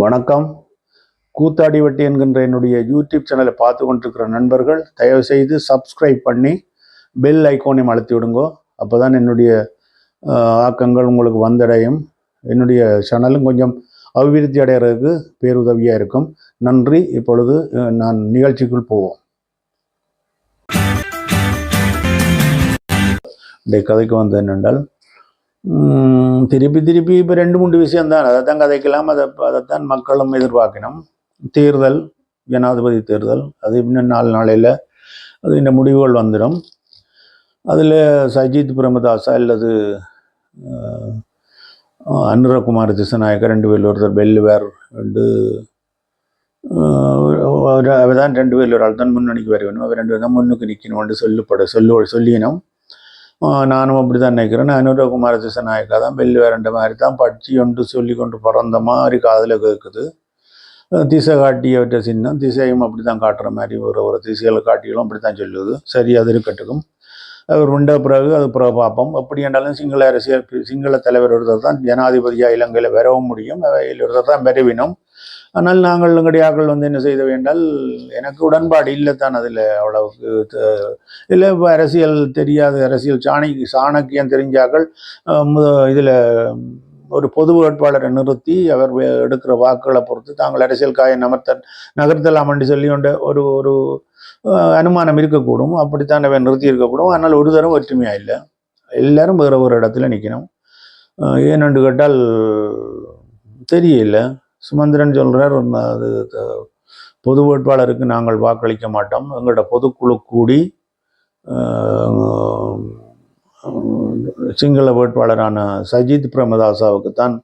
வணக்கம். கூத்தாடி வட்டி என்கின்ற என்னுடைய யூடியூப் சேனலை பார்த்து கொண்டிருக்கிற நண்பர்கள் தயவு செய்து சப்ஸ்கிரைப் பண்ணி பெல் ஐக்கோனையும் அழுத்தி விடுங்கோ. அப்போ தான் என்னுடைய ஆக்கங்கள் உங்களுக்கு வந்தடையும். என்னுடைய சேனலும் கொஞ்சம் அபிவிருத்தி அடைகிறதுக்கு பேருதவியாக இருக்கும். நன்றி. இப்பொழுது நான் நிகழ்ச்சிக்குள் போவோம். இந்த கதைக்கு வந்தது என்னென்றால் திருப்பி திருப்பி இப்போ ரெண்டு மூன்று விஷயம் தான் அதை தான் கதைக்கலாம் அதை அதைத்தான் மக்களும் எதிர்பார்க்கணும் தேர்தல் ஜனாதிபதி தேர்தல் அது இன்னும் நாலு நாளையில் அது இந்த முடிவுகள் வந்துடும் அதில் சஜித் பிரேமதாசா அல்லது அனுரகுமார் திசநாயக்கர் ரெண்டு பேரில் ஒருத்தர் வெல்லுவார் ரெண்டு அவர் தான் ரெண்டு பேரில் ஒரு ஆள் தான் முன்னணிக்கு வர வேணும் அவர் ரெண்டு பேர் தான் முன்னுக்கு நிற்கணும்னு சொல்லப்பட சொல்லு சொல்லினோம் நானும் அப்படி தான் நினைக்கிறேன். அனுரகுமார திசநாயக்கா தான் வெள்ளுவேரண்ட மாதிரி தான் பட்சி ஒன்று சொல்லி கொண்டு பிறந்த மாதிரி காதில் கேட்குது திசை காட்டியவற்ற சின்னம் திசையும் அப்படி தான் காட்டுற மாதிரி ஒரு ஒரு திசைகளை காட்டிகளும் அப்படி தான் சொல்லுது. சரி அது இருக்கட்டும். அவர் உண்ட பிறகு அது பிறகு பார்ப்போம் அப்படி என்றாலும் சிங்கள அரசியல் சிங்கள தலைவர் ஒருத்தர் தான் ஜனாதிபதியாக இலங்கையில் வரவும் முடியும். அவையில் ஒருத்தர் தான் பெருவினோம். ஆனால் நாங்கள் எங்களுடைய வந்து என்ன செய்த வேண்டால் எனக்கு உடன்பாடு இல்லை தான் அதில் அவ்வளவுக்கு. இல்லை இப்போ அரசியல் தெரியாத அரசியல் சாணி சாணக்கியம் தெரிஞ்சாக்கள் இதில் ஒரு பொது வேட்பாளரை நிறுத்தி அவர் எடுக்கிற வாக்குகளை பொறுத்து தாங்கள் அரசியல் காய நமர்த்த நகர்த்தலாம் என்று சொல்லி கொண்ட ஒரு ஒரு அனுமானம் இருக்கக்கூடும். அப்படித்தான் அவன் நிறுத்தி இருக்கக்கூடும். ஆனால் ஒரு தரம் ஒற்றுமையாக இல்லை. எல்லாரும் வேறு ஒரு இடத்துல நிற்கணும். ஏனென்று கேட்டால் தெரியல சுமந்திரன் சொல்கிறார் அது பொது வேட்பாளருக்கு நாங்கள் வாக்களிக்க மாட்டோம். எங்களோட பொதுக்குழு கூடி சிங்கள வேட்பாளரான சஜித் பிரேமதாசாவுக்கு தான்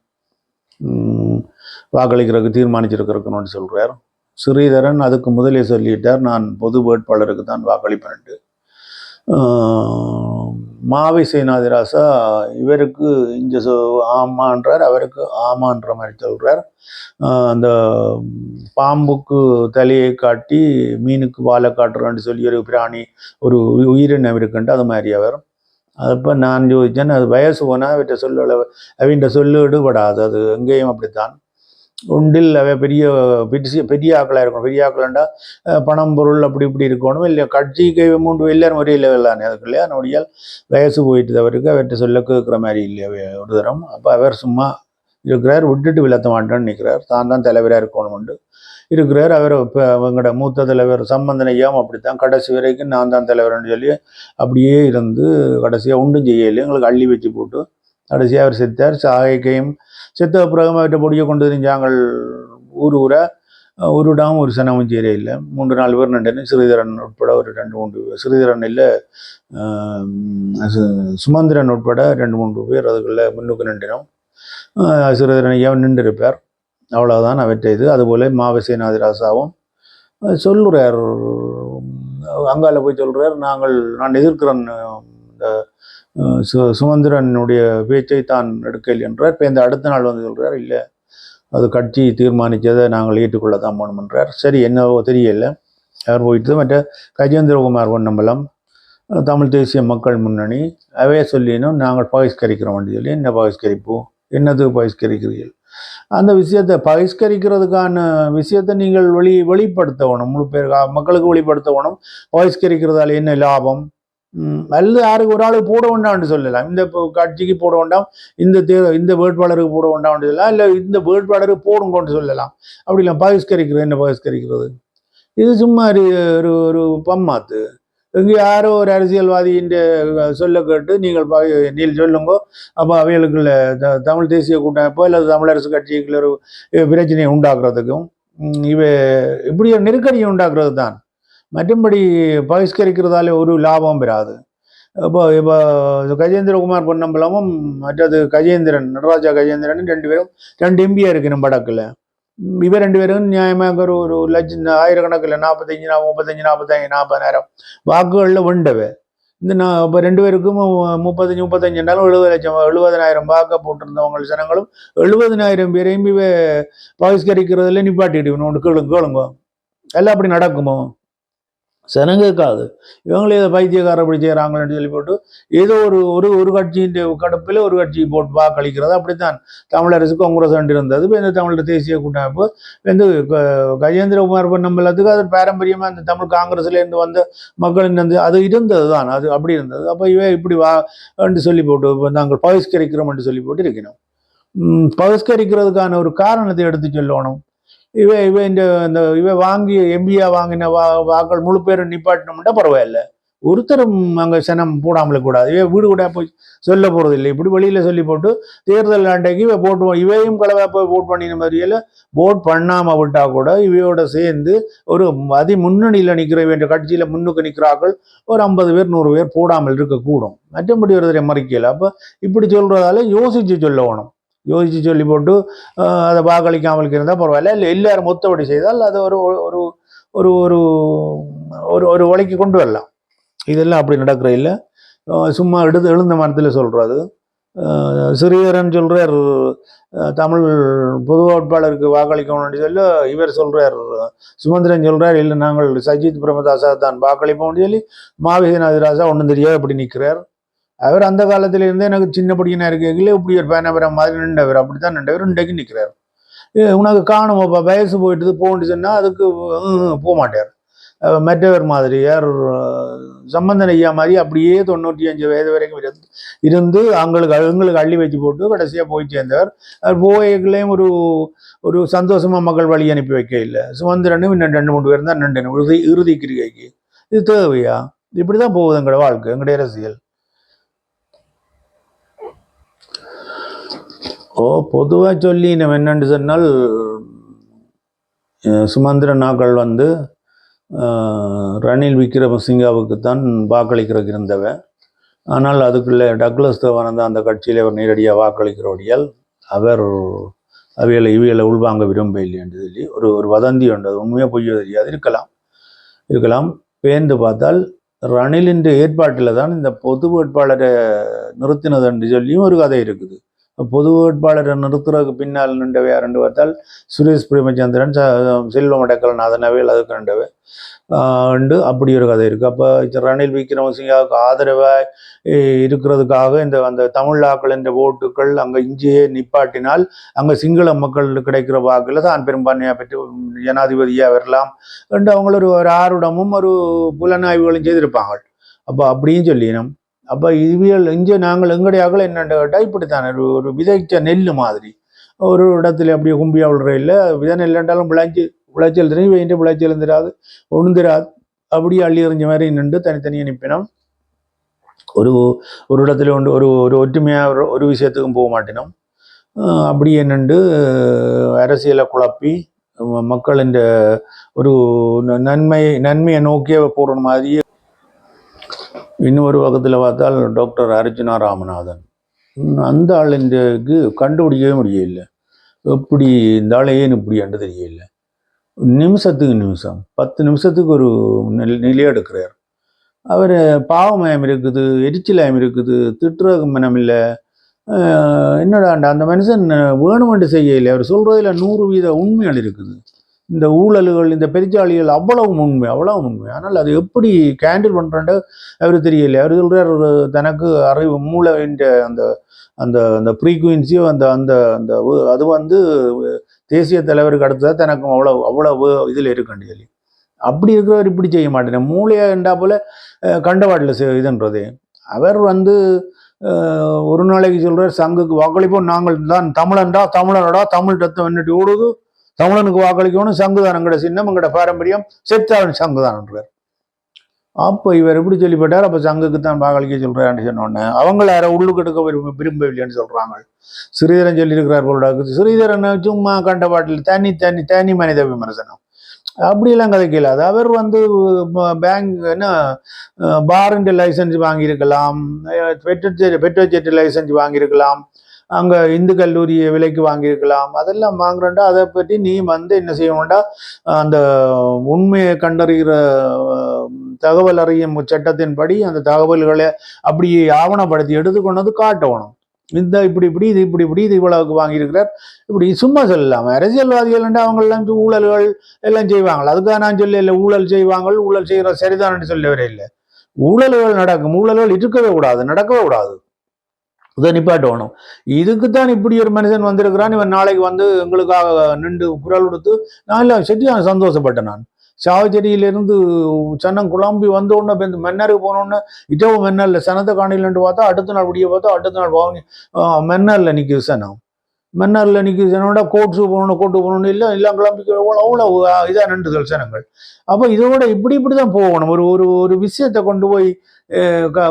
வாக்களிக்கிறதுக்கு தீர்மானிச்சிருக்கிறோன்னு சொல்கிறார் ஸ்ரீதரன் அதுக்கு முதலே சொல்லிட்டார் நான் பொது வேட்பாளருக்கு தான் வாக்களிப்பேன்ட்டு. மாவை சேனாதிராசா இவருக்கு இங்க ஆமான்றார் அவருக்கு ஆமான்ற மாதிரி சொல்கிறார் அந்த பாம்புக்கு தலையை காட்டி மீனுக்கு வாழை காட்டுறோன்னு சொல்லி ஒரு பிராணி ஒரு உயி- உயிரினம் இருக்குன்ட்டு அது மாதிரி அவர். அப்போ நான் யோசித்தேன் அது வயசு போனால் அவற்றை சொல்ல அவன்கிட்ட சொல்லு விடுபடாது அது எங்கேயும் அப்படித்தான். ஒன்றில் அவ பெரிய பெரிய பெரிய ஆக்களாக இருக்கணும். பெரிய ஆக்களாண்டா பணம் பொருள் அப்படி இப்படி இருக்கணும். இல்லை கட்சிக்கு மூன்று எல்லாரும் ஒரே லெவல் தானே. அதுக்கு இல்லையா? நொடியால் வயசு போயிட்டு அவருக்கு. அவர்கிட்ட சொல்ல கேட்குற மாதிரி இல்லையா ஒரு தரம். அப்போ அவர் சும்மா இருக்கிறார். விட்டுட்டு விளத்த மாட்டேன்னு நிற்கிறார் தான் தான் தலைவராக இருக்கணும்ண்டு இருக்கிறார். அவர் இப்போ அவங்களோட மூத்த தலைவர் சம்பந்தனையாம் அப்படித்தான். கடைசி வரைக்கும் நான் தான் தலைவர்னு சொல்லி அப்படியே இருந்து கடைசியாக ஒன்றும் செய்யலை எங்களுக்கு அள்ளி வச்சு போட்டு கடைசியாக அவர் செத்தார். சாகைக்கையும் செத்த பிறகு அவற்றை பொடியை கொண்டு தெரிஞ்சாங்கள் ஊர் ஊரை ஒரு இடம் ஒரு சனமும் சேர இல்லை. மூன்று நாலு பேர் நின்று ஸ்ரீதரன் உட்பட ஒரு ரெண்டு மூன்று பேர். ஸ்ரீதரன் இல்லை சுமந்திரன் உட்பட ரெண்டு மூன்று பேர் அதுக்குள்ள முன்னுக்கு நின்றினோம் ஸ்ரீதரன் நின்றிருப்பார். நின்று அவ்வளோதான் அவற்றை இது. அதுபோல் மாவசேனாதிராசாவும் சொல்லுறார். அங்கால போய் சொல்றார் நாங்கள் நான் எதிர்க்கிறேன் இந்த சு- சுமந்திரனுடைய பேச்சை தான் எடுக்கல் என்றார். இப்போ இந்த அடுத்த நாள் வந்து சொல்கிறார் இல்லை அது கட்சி தீர்மானித்ததை நாங்கள் ஏற்றுக்கொள்ள தான் போகணுமென்றார் சரி என்னவோ தெரியல. அவர் போயிட்டு மற்ற கஜேந்திரகுமார் பொன்னம்பலம் தமிழ் தேசிய மக்கள் முன்னணி அவையே சொல்லினோம் நாங்கள் பகிஷ்கரிக்கிறோம் சொல்லி என்ன பகிஷ்கரிப்போம் என்னது பகிஷ்கரிக்கிறீர்கள்? அந்த விஷயத்தை பகிஷ்கரிக்கிறதுக்கான விஷயத்தை நீங்கள் வெளி வெளிப்படுத்தணும். முழு பேர் மக்களுக்கு வெளிப்படுத்தணும். பகிஷ்கரிக்கிறதால என்ன லாபம்? அல்லது யாருக்கு ஒரு ஆளுக்கு போட வேண்டாம்னு சொல்லலாம் இந்த கட்சிக்கு போட வேண்டாம் இந்த தே இந்த வேட்பாளருக்கு போட வேண்டாம்னு சொல்லலாம் இல்லை இந்த வேட்பாளருக்கு போடுங்கன்னு சொல்லலாம். அப்படி இல்லை பகிஷ்கரிக்கிறது என்ன பகிஷ்கரிக்கிறது? இது சும்மா ஒரு ஒரு ஒரு பம்மாத்து. இங்கே யாரோ ஒரு அரசியல்வாதியின் சொல்ல கேட்டு நீங்கள் நீங்கள் சொல்லுங்க. அப்போ அவைகளுக்குள்ள த- தமிழ் தேசிய கூட்டமைப்போ அல்லது தமிழரசு கட்சிக்குள்ள ஒரு பிரச்சனையை உண்டாக்குறதுக்கும் இவை இவ இப்படி ஒரு நெருக்கடியை உண்டாக்குறது தான் மற்றும்படி பகிஷ்கரிக்கிறதால ஒரு லாபம் பெறாது. இப்போ இப்போ கஜேந்திரகுமார் பொன்னம்பலமும் மற்றது கஜேந்திரன் நடராஜா கஜேந்திரன் ரெண்டு பேரும் ரெண்டு எம்பியா இருக்கணும் வடக்கில் இவ ரெண்டு பேரும் நியாயமாக ஒரு ஒரு லட்சம் ஆயிரக்கணக்கில் நாற்பத்தஞ்சு முப்பத்தஞ்சு நாற்பத்தஞ்சு நாற்பதாயிரம் வாக்குகளில் உண்டவை. இந்த நான் இப்போ ரெண்டு பேருக்கும் மு- முப்பத்தஞ்சு முப்பத்தஞ்சுனாலும் எழுபது லட்சம் எழுபதனாயிரம் வாக்கை போட்டிருந்தவங்க ஜனங்களும் எழுபதனாயிரம் பேரையும் இவ பகிஷ்கரிக்கிறதுல நிப்பாட்டிட்டு ஒன்று கேளுங்க கேளுங்க. எல்லாம் அப்படி நடக்குமோ? சனம் கேட்காது இவங்களே இதை பைத்தியக்கார அப்படி செய்கிறாங்கன்னு சொல்லி போட்டு ஏதோ ஒரு ஒரு ஒரு கட்சியின் கடப்பில் ஒரு கட்சி போட்டு வாக்களிக்கிறது அப்படித்தான் தமிழரசு காங்கிரஸ் இருந்தது. இப்போ இந்த தமிழர் தேசிய கூட்டமைப்பு வந்து க- கஜேந்திரகுமார் பொன்னம்பலத்துக்கு அது பாரம்பரியமாக இந்த தமிழ் காங்கிரஸ்லேருந்து வந்த மக்களின் வந்து அது இருந்தது தான் அது அப்படி இருந்தது. அப்போ இவ இப்படி வா என்று சொல்லி போட்டு இப்போ நாங்கள் பகிஷ்கரிக்கிறோம் என்று சொல்லி போட்டு இருக்கணும் பகிஷ்கரிக்கிறதுக்கான ஒரு காரணத்தை எடுத்து சொல்லணும். இவ இவ இந்த இந்த இவ வாங்கி எம்பியா வாங்கின வா வாக்கள் முழு பேரும் நிப்பாட்டினோம்னா பரவாயில்ல. ஒருத்தரும் அங்கே சனம் போடாமலே கூடாது. இவ வீடு கூட போய் சொல்ல போகிறது இல்லை இப்படி வெளியில் சொல்லி போட்டு தேர்தல் ஆண்டைக்கு இவ போட்டு இவையும் கலவை போய் போட் பண்ணின மாதிரியில் போட் பண்ணாமல் விட்டால் கூட இவையோட சேர்ந்து ஒரு அதி முன்னணியில் நிற்கிற வேண்டிய கட்சியில் முன்னுக்கு நிற்கிறார்கள் ஒரு ஐம்பது பேர் நூறு பேர் போடாமல் இருக்கக்கூடும். மற்றபடி ஒரு மறைக்கல. அப்போ இப்படி சொல்கிறதால யோசித்து சொல்ல சொல்லணும் யோசித்து சொல்லி போட்டு அதை வாக்களிக்காமல் இருந்தால் பரவாயில்ல. இல்லை எல்லாரும் மொத்தப்படி செய்தால் அதை ஒரு ஒரு ஒரு ஒரு ஒரு ஒரு உலைக்கு கொண்டு வரலாம். இதெல்லாம் அப்படி நடக்கிற இல்லை. சும்மா எடுத்து எழுந்த மரத்தில் சொல்கிறது சிறியரன் சொல்கிறார் தமிழ் பொது வேட்பாளருக்கு வாக்களிக்கணும்னு சொல்லி இவர் சொல்கிறார் சுமந்திரன் சொல்கிறார் இல்லை நாங்கள் சஜித் பிரேமதாசா தான் வாக்களிப்போம்னு சொல்லி மாவிகநாதிராசா ஒன்றும் தெரியாது அப்படி நிற்கிறார். அவர் அந்த காலத்திலேருந்து எனக்கு சின்ன படிக்கனா இருக்கையில் இப்படி ஒரு பேனபுரம் மாதிரி நின்றவர். அப்படித்தான் நின்றவர். இன்றைக்கு நிற்கிறார் உனக்கு காணுமப்பா வயசு போயிட்டு போகணுன்னு சொன்னால் அதுக்கு போக மாட்டார் அஹ் மற்றவர் மாதிரி யார் சம்பந்தன் ஐயா மாதிரி அப்படியே தொண்ணூற்றி அஞ்சு வயது வரைக்கும் இருந்து இருந்து அவங்களுக்கு அவங்களுக்கு அள்ளி வச்சு போட்டு கடைசியாக போய் சேர்ந்தவர். அவர் ஒரு ஒரு சந்தோஷமா மக்கள் வழி அனுப்பி வைக்க இல்லை சுமந்திரனும் இன்னும் ரெண்டு மூணு பேர் தான் நின்று இறுதி இறுதி கிரிகைக்கு. இது தேவையா? இப்படி தான் போகுது எங்களோட வாழ்க்கை. எங்களுடைய அரசியல். ஓ பொதுவாக சொல்லி நம்ம என்னன்னு சொன்னால் சுமந்திர நாக்கள் வந்து ரணில் விக்ரமசிங்காவுக்கு தான் வாக்களிக்கிறதுக்கு இருந்தவன் ஆனால் அதுக்குள்ளே டக்ளஸ் தவானந்த அந்த கட்சியில் அவர் நேரடியாக வாக்களிக்கிறபடியால் அவர் அவைகளை இவைகளை உள்வாங்க விரும்ப இல்லைன்னு சொல்லி ஒரு ஒரு வதந்தி உண்டு. அது உண்மையாக பொய்யோ தெரியாது. இருக்கலாம். இருக்கலாம். பேர்ந்து பார்த்தால் ரணிலின் ஏற்பாட்டில் தான் இந்த பொது வேட்பாளரை நிறுத்தினது என்று சொல்லியும் ஒரு கதை இருக்குது. பொது வேட்பாளரை நிறுத்துறதுக்கு பின்னால் நின்றவை யாருன்னு பார்த்தால் சுரேஷ் பிரேமச்சந்திரன் செல்வம் அடக்கல்நாதன் அவையில் அதுக்கு நின்றவை ஆஹ் உண்டு அப்படி ஒரு கதை இருக்குது அப்போ ரணில் விக்ரமசிங்காவுக்கு ஆதரவாக இருக்கிறதுக்காக இந்த அந்த தமிழாக்கள் என்ற ஓட்டுக்கள் அங்கே இஞ்சியே நிப்பாட்டினால் அங்கே சிங்கள மக்கள் கிடைக்கிற வாக்கில் தான் பெரும்பான்மையாக பெற்று ஜனாதிபதியாக வரலாம் என்று அவங்கள ஒரு ஒரு ஒரு புலனாய்வுகளும் செய்திருப்பாங்க. அப்போ அப்படியும் சொல்லினோம். அப்போ இவியல் இங்கே நாங்கள் எங்களுடைய அகல என்னென்னு கேட்டால் இப்படித்தானே. ஒரு ஒரு விதைச்ச நெல் மாதிரி. ஒரு இடத்துல அப்படியே கும்பியா விடுற இல்லை. விதை நெல் விளைஞ்சி விளைச்சல் தெரியும். வேண்டிய விளைச்சல் இருந்துராது ஒன்றும் அப்படியே அள்ளி எறிஞ்ச மாதிரி நின்று தனித்தனியாக நிற்பினோம் ஒரு ஒரு இடத்துல ஒன்று ஒரு ஒரு ஒற்றுமையாக ஒரு விஷயத்துக்கும் போக மாட்டினோம் அப்படியே நின்று அரசியலை குழப்பி மக்களின் ஒரு நன்மை நன்மையை நோக்கிய போகிற மாதிரியே இன்னொரு பக்கத்தில் பார்த்தால் டாக்டர் அர்ஜுனா ராமநாதன். அந்த ஆள் இந்த ஆளுக்கு கண்டுபிடிக்கவே முடியல. எப்படி இந்த ஆளையே ஏன் இப்படி என்று தெரியல. நிமிஷத்துக்கு நிமிஷம் பத்து நிமிஷத்துக்கு ஒரு நில- நிலையை எடுக்கிறார். அவர் பாவமயம் இருக்குது எரிச்சலாயம் இருக்குது திட்டுற மனம் இல்லை. என்னடாண்டா அந்த மனுஷன் வேணுமென்று செய்யலை. அவர் சொல்கிறதில் நூறு வீத உண்மைகள் இருக்குது. இந்த ஊழல்கள் இந்த பெருச்சாளிகள் அவ்வளவு உண்மை அவ்வளவு உண்மை. ஆனால் அது எப்படி கேண்டில் பண்ணுறேன்ட்டு அவர் தெரியல. அவர் சொல்கிறார் ஒரு தனக்கு அறிவு மூளைன்ற அந்த அந்த அந்த ஃப்ரீக்குவென்சியோ அந்த அந்த அந்த அது வந்து தேசிய தலைவருக்கு அடுத்ததாக தனக்கும் அவ்வளோ அவ்வளவு இதில் இருக்கண்டு சொல்லி அப்படி இருக்கிறவர் இப்படி செய்ய மாட்டேன். மூளையா என்றா போல கண்டவாட்டில் செ- இதுன்றது. அவர் வந்து ஒரு நாளைக்கு சொல்கிறார் சங்குக்கு வாக்களிப்போம் நாங்கள் தான் தமிழன்டா தமிழனடா தமிழ் ரத்தம் என்னட்டி ஓடுது? தமிழனுக்கு வாக்களிக்கணும் சங்குதானங்கிற எங்கட சின்னம் எங்கட பாரம்பரியம் செத்தாவன் சங்குதானன்றார் அப்போ இவர் எப்படி சொல்லிப்பட்டார்? அப்போ சங்குக்கு தான் வாக்களிக்க சொல்கிறான்னு சொன்னோடனே அவங்கள யாரை உள்ளுக்கு எடுக்க விரும்ப விரும்பவில்லைன்னு சொல்கிறாங்க ஸ்ரீதரன் சொல்லியிருக்கிறார் போலடாக்கு ஸ்ரீதரன் சும்மா கண்ட பாட்டில் தனி தனி தனி மனித விமர்சனம். அப்படியெல்லாம் கதைக்கல. அது அவர் வந்து பேங்க் என்ன பாரண்ட் லைசன்ஸ் வாங்கியிருக்கலாம் பெட்ரோல் பெட்ரோல் ஜெட் லைசன்ஸ் வாங்கியிருக்கலாம். அங்கே இந்து கல்லூரி விலைக்கு வாங்கியிருக்கலாம். அதெல்லாம் வாங்குறேன்டா அதை பற்றி நீ வந்து என்ன செய்யணும்டா? அந்த உண்மையை கண்டறிகிற தகவல் அறியும் சட்டத்தின்படி அந்த தகவல்களை அப்படியே ஆவணப்படுத்தி எடுத்து காட்டணும். இந்த இப்படி இப்படி இது இப்படி இப்படி இது இவ்வளவுக்கு வாங்கியிருக்கிறார். இப்படி சும்மா சொல்லலாம். அரசியல்வாதிகள் அவங்கெல்லாம் ஊழல்கள் எல்லாம் செய்வாங்க அதுக்காக நான் சொல்ல இல்லை ஊழல் செய்வாங்க ஊழல் செய்கிற சரிதான் சொல்லவே இல்லை ஊழல்கள் நடக்கும். ஊழல்கள் இருக்கவே கூடாது நடக்கவே கூடாது. இதை நிப்பாட்டணும். இதுக்கு தான் இப்படி ஒரு மனுஷன் வந்திருக்கிறான். இவன் நாளைக்கு வந்து எங்களுக்காக நின்று குரல் கொடுத்து நான் இல்லை சரியான சந்தோஷப்பட்டேன் நான். சாவச்சேரியிலிருந்து சனம் குழம்பி வந்த உடனே இந்த மென்னருக்கு போனோடனே இட்டவும் மென்னல்ல சனத்தை காணிலன்ட்டு பார்த்தா அடுத்த நாள் விடிய பார்த்தா அடுத்த நாள் பவனி மன்னர்ல நிற்குது சனம். மென்னரில் நிற்கிது சனோட கோட்ஸு போகணும் கோட்டு போகணும்னு இல்லை எல்லாம் கிளம்பி அவ்வளோ இதாக நின்றுதல் சனங்கள். அப்போ இதோட இப்படி இப்படி தான் போகணும். ஒரு ஒரு ஒரு விஷயத்தை கொண்டு போய்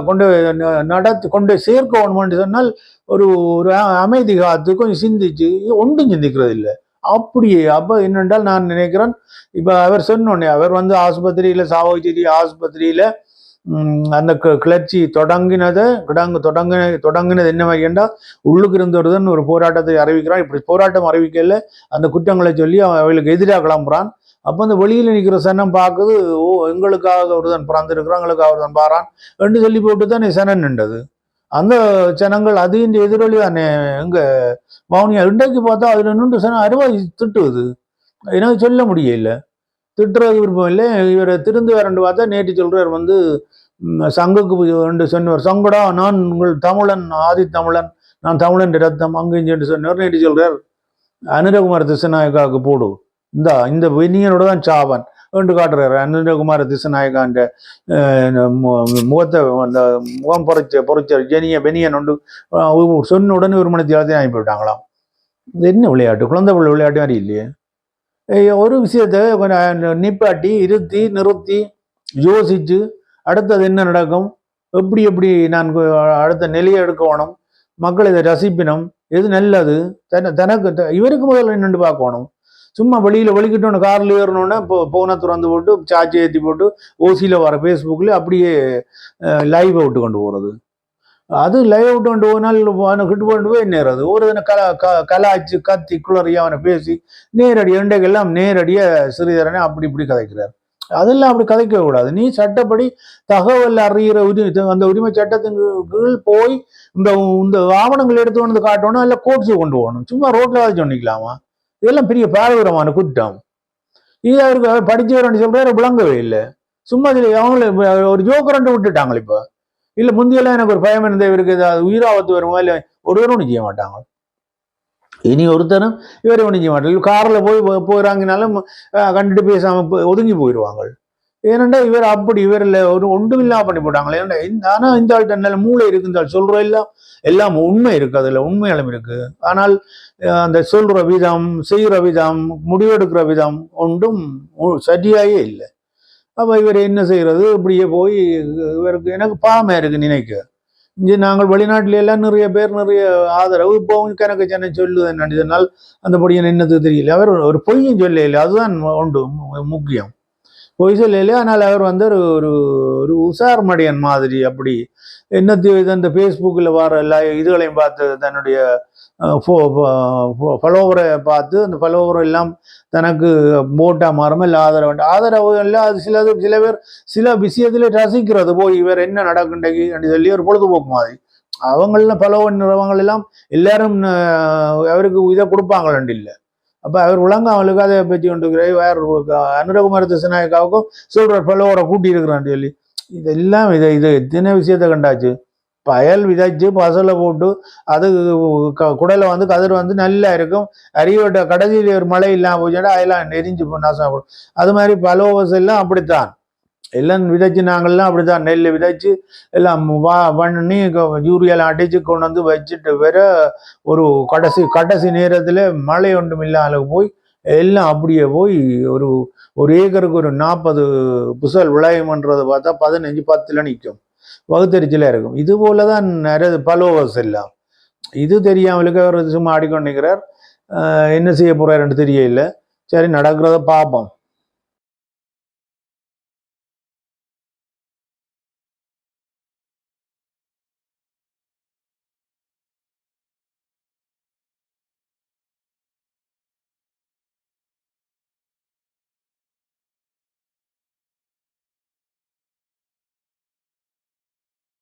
கொண்டு ந- நடத்தி கொண்டு போய் சேர்க்கணும்னு சொன்னால் ஒரு ஒரு அமைதி காத்து கொஞ்சம் சிந்திச்சு ஒன்றும் சிந்திக்கிறது இல்லை. அப்படியே அப்போ என்னென்றால் நான் நினைக்கிறேன் இப்போ அவர் சொன்னோன்னே அவர் வந்து ஆஸ்பத்திரியில் சாவச்சேரி ஆஸ்பத்திரியில் அந்த க- கிளர்ச்சி தொடங்கினதை கிடங்கு தொடங்கின தொடங்கினது என்ன மாதிரிண்டா உள்ளுக்கு இருந்தவர்தான் ஒரு போராட்டத்தை அறிவிக்கிறான் இப்படி போராட்டம் அறிவிக்கல அந்த குற்றங்களை சொல்லி அவன் அவளுக்கு எதிராக கிளம்புறான். அப்போ அந்த வெளியில் நிற்கிற சனம் பார்க்குது ஓ எங்களுக்காக ஒருதன் பிறந்திருக்கிறான் எங்களுக்காக தான் பாரான் என்று சொல்லி போட்டு தான் சனம் நின்றது. அந்த ஜனங்கள் அது எதிரொலி தானே எங்க மௌனியா இன்றைக்கு பார்த்தா அதில் நின்று சனம் அறுவாய் திட்டுவது எனக்கு சொல்ல முடியல. திட்டுறது விருப்பம் இல்லை. இவரை திருந்து வரண்டு பார்த்தா நேற்று சொல்றார் வந்து சங்குக்கு ரெண்டு சொன்னவர் சங்குடா நான் உங்கள் தமிழன் ஆதி தமிழன் நான் தமிழன் ரத்தம் அங்கு என்று சொன்னவர் நேற்று சொல்கிறார் அனுரகுமார் திசநாயக்காவுக்கு போடுவோம் இந்த இந்த வெனியனோட தான் சாவன். என்று காட்டுறாரு. அனந்தகுமார திசநாயகான்ற முகத்தை அந்த முகம் பொறிச்ச பொறிச்ச ஜெனிய பெனியன் உண்டு சொன்ன உடனே ஒரு மணி தேவத்தையும் ஆகி போயிட்டாங்களாம். இது என்ன விளையாட்டு? குழந்தை பிள்ளை விளையாட்டு மாதிரி இல்லையே. ஒரு விஷயத்தை கொஞ்சம் நிப்பாட்டி இருத்தி நிறுத்தி யோசிச்சு அடுத்தது என்ன நடக்கும்? எப்படி எப்படி நான் அடுத்த நிலையை எடுக்கணும் மக்கள் இதை ரசிப்பினம் எது நல்லது? தன தனக்கு த- இவருக்கு முதல்ல என்னென்று பார்க்கணும் சும்மா வெளியில் வெளிக்கிட்டோன்னு காரில் ஏறணுன்னா இப்போ போனை திறந்து போட்டு சார்ஜ் ஏற்றி போட்டு ஓசியில் வர ஃபேஸ்புக்கில் அப்படியே லைவ் அவுட்டு கொண்டு போகிறது அது லைவ் அவுட் கொண்டு போனால் அவனை கிட்டு கொண்டு போய் நேரது. ஒரு தினம் கல க கலாச்சு கத்தி குளறியா அவனை பேசி நேரடி எண்டைக்கெல்லாம் நேரடியாக சிறிதரனை அப்படி இப்படி கதைக்கிறார். அதெல்லாம் அப்படி கதைக்க கூடாது. நீ சட்டப்படி தகவல் அறிகிற உரிமை அந்த உரிமை சட்டத்தின் கீழ் போய் இந்த இந்த ஆவணங்கள் எடுத்து வந்து காட்டணும் இல்லை கோர்ட்ஸு கொண்டு போகணும். சும்மா ரோட்டில் வச்சு சொன்னிக்கலாமா? இதெல்லாம் பெரிய பாரதூரமான குற்றம் இது அவருக்கு அவர் படிச்சவர்னு சொல்றாரு விளங்கவே இல்லை. சும்மா இதில் அவங்கள ஒரு ஜோக்கரண்டு விட்டுட்டாங்க இப்போ. இல்ல முந்தியெல்லாம் எனக்கு ஒரு பயம் இருந்தே இவருக்கு ஏதாவது உயிராபத்து வருமா இல்லை ஒருவரும் ஒன்றும் செய்ய மாட்டாங்க. இனி ஒருத்தரும் இவரை ஒன்றும் செய்ய மாட்டாங்க. கார்ல போய் போகிறாங்கனாலும் கண்டுட்டு பேசாம ஒதுங்கி போயிடுவாங்க ஏனண்டா இவர் அப்படி இவர் இல்லை ஒரு ஒன்றும் இல்லாம பண்ணி போட்டாங்களே. ஏன்டா இந்த- இந்த ஆள்கிட்ட நல்ல மூளை இருக்குன்னு சொல்கிறோம் எல்லாம் எல்லாம் உண்மை இருக்குது அதில் உண்மையாலும் இருக்குது ஆனால் அந்த சொல்கிற விதம் செய்கிற விதம் முடிவெடுக்கிற விதம் ஒன்றும் சரியாயே இல்லை. அப்போ இவர் என்ன செய்கிறது? இப்படியே போய் இவருக்கு எனக்கு பாவமா இருக்குது நினைக்க. இங்கே நாங்கள் வெளிநாட்டில எல்லாம் நிறைய பேர் நிறைய ஆதரவு இப்போவும் கணக்கு சென்னை சொல்லுது என்னனால் அந்த பொடியன் என்னது தெரியல. அவர் ஒரு பொய்யும் சொல்லல அதுதான் உண்டு மு- முக்கியம். பொய் சொல்லல ஆனால் அவர் வந்து ஒரு ஒரு ஒரு உசார் மடியன் மாதிரி அப்படி. என்னத்தையும் இது அந்த ஃபேஸ்புக்கில் வர எல்லா இதுகளையும் பார்த்து தன்னுடைய ஃபாலோவரை பார்த்து அந்த ஃபாலோவர் எல்லாம் தனக்கு போட்டா மாறும் இல்லை ஆதரவு ஆதரவு எல்லாம் அது சிலது சில பேர் சில விஷயத்தில் ரசிக்கிறது. போய் இவர் என்ன நடக்குண்டகி அப்படின்னு சொல்லி ஒரு பொழுதுபோக்கு மாதிரி. அவங்கள பலவன் எல்லாம் எல்லாரும் அவருக்கு இதை கொடுப்பாங்களண்டு இல்லை. அப்போ அவர் உலங்க அவங்களுக்கு அதை பற்றி கொண்டு வேற அனுரகுமார திசநாயக்காவுக்கும் சொல்ற பலவரை கூட்டி இருக்கிறான்னு சொல்லி. இதெல்லாம் இதை இது எத்தனை விஷயத்த கண்டாச்சு? பயல் விதைச்சு பசலை போட்டு அது க- குடலை வந்து கதிர் வந்து நல்லா இருக்கும். அரியவட்ட கடைசியில் ஒரு மழை இல்லாமல் போச்சுன்னா அதெல்லாம் நெறிஞ்சு நாசம் அது மாதிரி பல எல்லாம் அப்படித்தான். எல்லாம் விதைச்சு நாங்கள்லாம் அப்படிதான். நெல் விதைச்சு எல்லாம் வா பண்ணி யூரியாலாம் அடிச்சு கொண்டு வந்து வச்சுட்டு வேற ஒரு கடைசி கடைசி நேரத்தில் மழை ஒன்றும் இல்லாத போய் எல்லாம் அப்படியே போய் ஒரு ஒரு ஏக்கருக்கு ஒரு நாற்பது புசல் விளையுமன்றதை பார்த்தா பதினஞ்சு பத்துல நிற்கும் வகுத்தறிச்சலாக இருக்கும். இது போல தான் நிறைய பலோவஸ் எல்லாம். இது தெரியாமலுக்கு அவர் சும்மா ஆடிக்கொண்டிருக்கிறார் என்ன செய்ய போறாருன்னு தெரியல. சரி நடக்கிறத பார்ப்போம்.